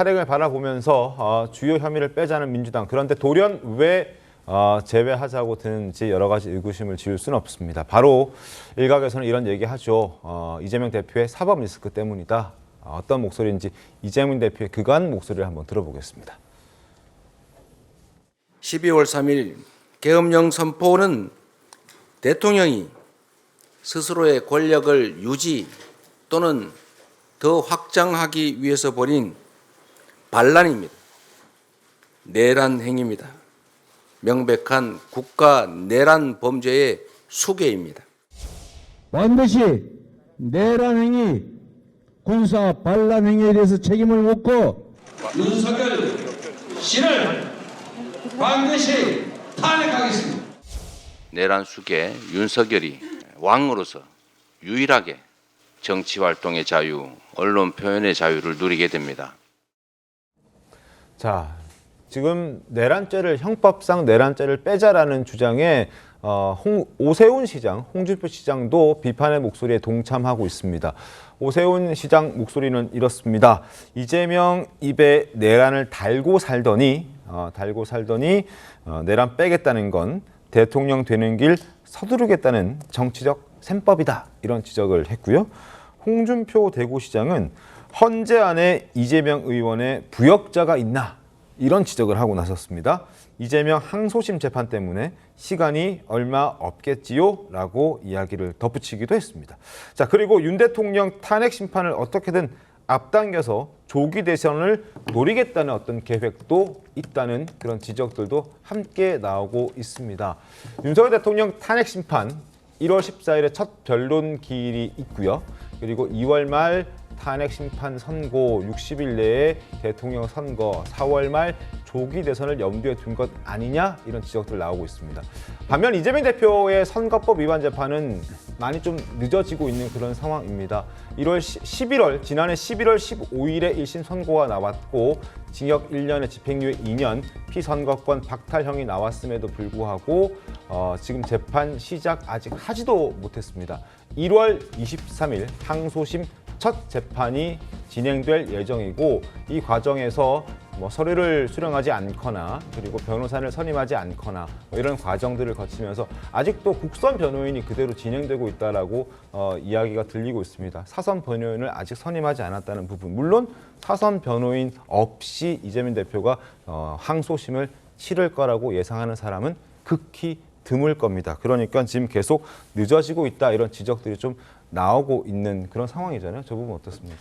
탄핵을 바라보면서 어, 주요 혐의를 빼자는 민주당 그런데 돌연 왜 어, 제외하자고 드는지 여러 가지 의구심을 지울 수는 없습니다. 바로 일각에서는 이런 얘기하죠. 어, 이재명 대표의 사법 리스크 때문이다. 어, 어떤 목소리인지 이재명 대표의 그간 목소리를 한번 들어보겠습니다. 12월 3일 계엄령 선포는 대통령이 스스로의 권력을 유지 또는 더 확장하기 위해서 벌인 반란입니다. 내란 행위입니다. 명백한 국가 내란 범죄의 수괴입니다. 반드시 내란 행위, 군사 반란 행위에 대해서 책임을 묻고 윤석열 씨를 반드시 탄핵하겠습니다. 내란 수괴 윤석열이 왕으로서 유일하게 정치 활동의 자유, 언론 표현의 자유를 누리게 됩니다. 자, 지금 내란죄를 형법상 내란죄를 빼자라는 주장에 어, 홍, 오세훈 시장, 홍준표 시장도 비판의 목소리에 동참하고 있습니다. 오세훈 시장 목소리는 이렇습니다. 이재명 입에 내란을 달고 살더니 어, 달고 살더니 어, 내란 빼겠다는 건 대통령 되는 길 서두르겠다는 정치적 셈법이다 이런 지적을 했고요. 홍준표 대구시장은 헌재 안에 이재명 의원의 부역자가 있나 이런 지적을 하고 나섰습니다. 이재명 항소심 재판 때문에 시간이 얼마 없겠지요? 라고 이야기를 덧붙이기도 했습니다. 자, 그리고 윤 대통령 탄핵 심판을 어떻게든 앞당겨서 조기 대선을 노리겠다는 어떤 계획도 있다는 그런 지적들도 함께 나오고 있습니다. 윤석열 대통령 탄핵 심판 1월 14일에 첫 변론 기일이 있고요. 그리고 2월 말 탄핵 심판 선고 60일 내에 대통령 선거 4월 말 조기 대선을 염두에 둔 것 아니냐 이런 지적들 나오고 있습니다. 반면 이재명 대표의 선거법 위반 재판은 많이 좀 늦어지고 있는 그런 상황입니다. 1월 11월 지난해 11월 15일에 1심 선고가 나왔고 징역 1년에 집행유예 2년 피선거권 박탈형이 나왔음에도 불구하고 어, 지금 재판 시작 아직 하지도 못했습니다. 1월 23일 항소심 첫 재판이 진행될 예정이고 이 과정에서 뭐 서류를 수령하지 않거나 그리고 변호사를 선임하지 않거나 뭐 이런 과정들을 거치면서 아직도 국선 변호인이 그대로 진행되고 있다라고 어, 이야기가 들리고 있습니다. 사선 변호인을 아직 선임하지 않았다는 부분 물론 사선 변호인 없이 이재명 대표가 어, 항소심을 치를 거라고 예상하는 사람은 극히 드물 겁니다. 그러니까 지금 계속 늦어지고 있다 이런 지적들이 좀 나오고 있는 그런 상황이잖아요. 저 부분 어떻습니까?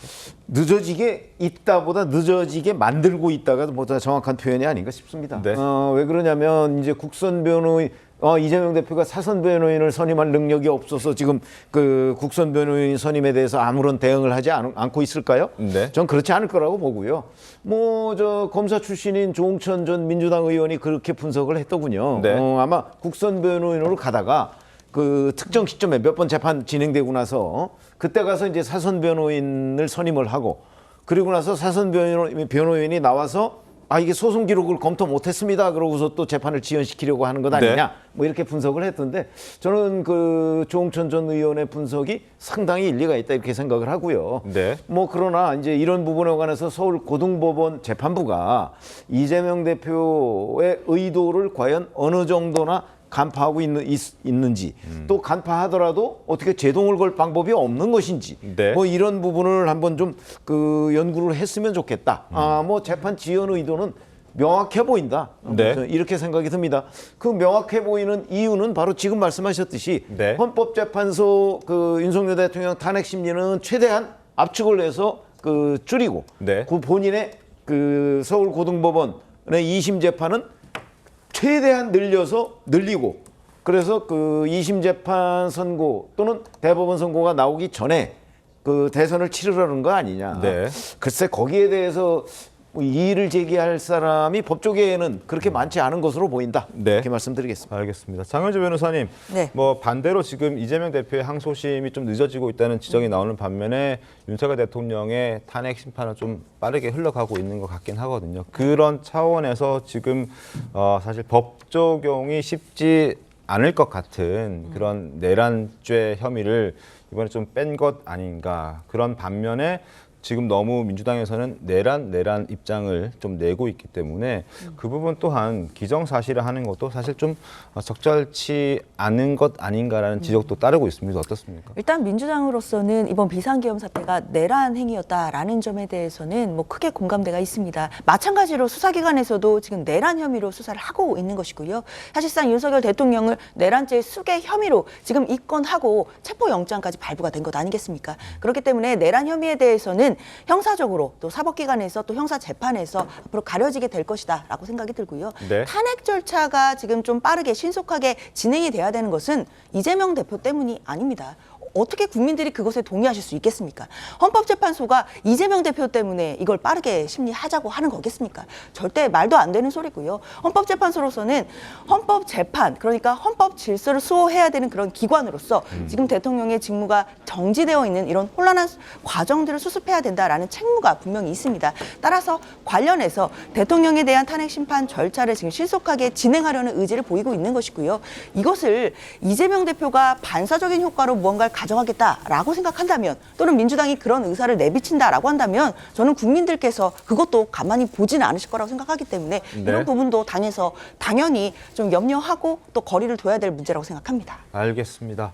늦어지게 있다보다 늦어지게 만들고 있다가 보다 정확한 표현이 아닌가 싶습니다. 네. 어, 왜 그러냐면 이제 국선 변호인 어, 이재명 대표가 사선 변호인을 선임할 능력이 없어서 지금 그 국선 변호인 선임에 대해서 아무런 대응을 하지 않, 않고 있을까요? 네. 전 그렇지 않을 거라고 보고요. 뭐 저 검사 출신인 조홍천 전 민주당 의원이 그렇게 분석을 했더군요. 네. 어, 아마 국선 변호인으로 가다가 그 특정 시점에 몇 번 재판 진행되고 나서 그때 가서 이제 사선 변호인을 선임을 하고 그리고 나서 사선 변호- 변호인이 나와서 아 이게 소송 기록을 검토 못했습니다. 그러고서 또 재판을 지연시키려고 하는 것 네. 아니냐 뭐 이렇게 분석을 했던데 저는 그 조홍천 전 의원의 분석이 상당히 일리가 있다 이렇게 생각을 하고요. 네. 뭐 그러나 이제 이런 부분에 관해서 서울 고등법원 재판부가 이재명 대표의 의도를 과연 어느 정도나 간파하고 있는, 있, 는지또 간파하더라도 어떻게 제동을 걸 방법이 없는 것인지 네. 뭐 이런 부분을 한번 좀 그 연구를 했으면 좋겠다. 아뭐 재판 지연 의도는 명확해 보인다. 네. 이렇게 생각이 듭니다. 그 명확해 보이는 이유는 바로 지금 말씀하셨듯이 네. 헌법재판소 그 윤석열 대통령 탄핵 심리는 최대한 압축을 해서 그 줄이고 네. 그 본인의 그 서울 고등법원의 2심 재판은 최대한 늘려서 늘리고 그래서 그 2심 재판 선고 또는 대법원 선고가 나오기 전에 그 대선을 치르려는 거 아니냐. 네. 글쎄 거기에 대해서 뭐 이의를 제기할 사람이 법조계에는 그렇게 많지 않은 것으로 보인다. 네. 이렇게 말씀드리겠습니다. 알겠습니다. 장현주 변호사님, 네. 뭐 반대로 지금 이재명 대표의 항소심이 좀 늦어지고 있다는 지적이 나오는 반면에 윤석열 대통령의 탄핵 심판은 좀 빠르게 흘러가고 있는 것 같긴 하거든요. 그런 차원에서 지금 어, 사실 법 적용이 쉽지 않을 것 같은 그런 내란죄 혐의를 이번에 좀 뺀 것 아닌가 그런 반면에 지금 너무 민주당에서는 내란 내란 입장을 좀 내고 있기 때문에 그 부분 또한 기정사실화 하는 것도 사실 좀 적절치 않은 것 아닌가라는 지적도 따르고 있습니다. 어떻습니까? 일단 민주당으로서는 이번 비상계엄 사태가 내란 행위였다라는 점에 대해서는 뭐 크게 공감대가 있습니다. 마찬가지로 수사기관에서도 지금 내란 혐의로 수사를 하고 있는 것이고요. 사실상 윤석열 대통령을 내란죄 수개 혐의로 지금 입건하고 체포영장까지 발부가 된 것 아니겠습니까? 그렇기 때문에 내란 혐의에 대해서는 형사적으로 또 사법기관에서 또 형사 재판에서 앞으로 가려지게 될 것이다라고 생각이 들고요. 네. 탄핵 절차가 지금 좀 빠르게 신속하게 진행이 돼야 되는 것은 이재명 대표 때문이 아닙니다. 어떻게 국민들이 그것에 동의하실 수 있겠습니까? 헌법재판소가 이재명 대표 때문에 이걸 빠르게 심리하자고 하는 거겠습니까? 절대 말도 안 되는 소리고요. 헌법재판소로서는 헌법재판, 그러니까 헌법 질서를 수호해야 되는 그런 기관으로서 지금 대통령의 직무가 정지되어 있는 이런 혼란한 과정들을 수습해야 된다라는 책무가 분명히 있습니다. 따라서 관련해서 대통령에 대한 탄핵 심판 절차를 지금 신속하게 진행하려는 의지를 보이고 있는 것이고요. 이것을 이재명 대표가 반사적인 효과로 무언가를 가져가겠다라고 생각한다면 또는 민주당이 그런 의사를 내비친다라고 한다면 저는 국민들께서 그것도 가만히 보지는 않으실 거라고 생각하기 때문에 이런 부분도 당에서 당연히 좀 염려하고 또 거리를 둬야 될 문제라고 생각합니다. 알겠습니다.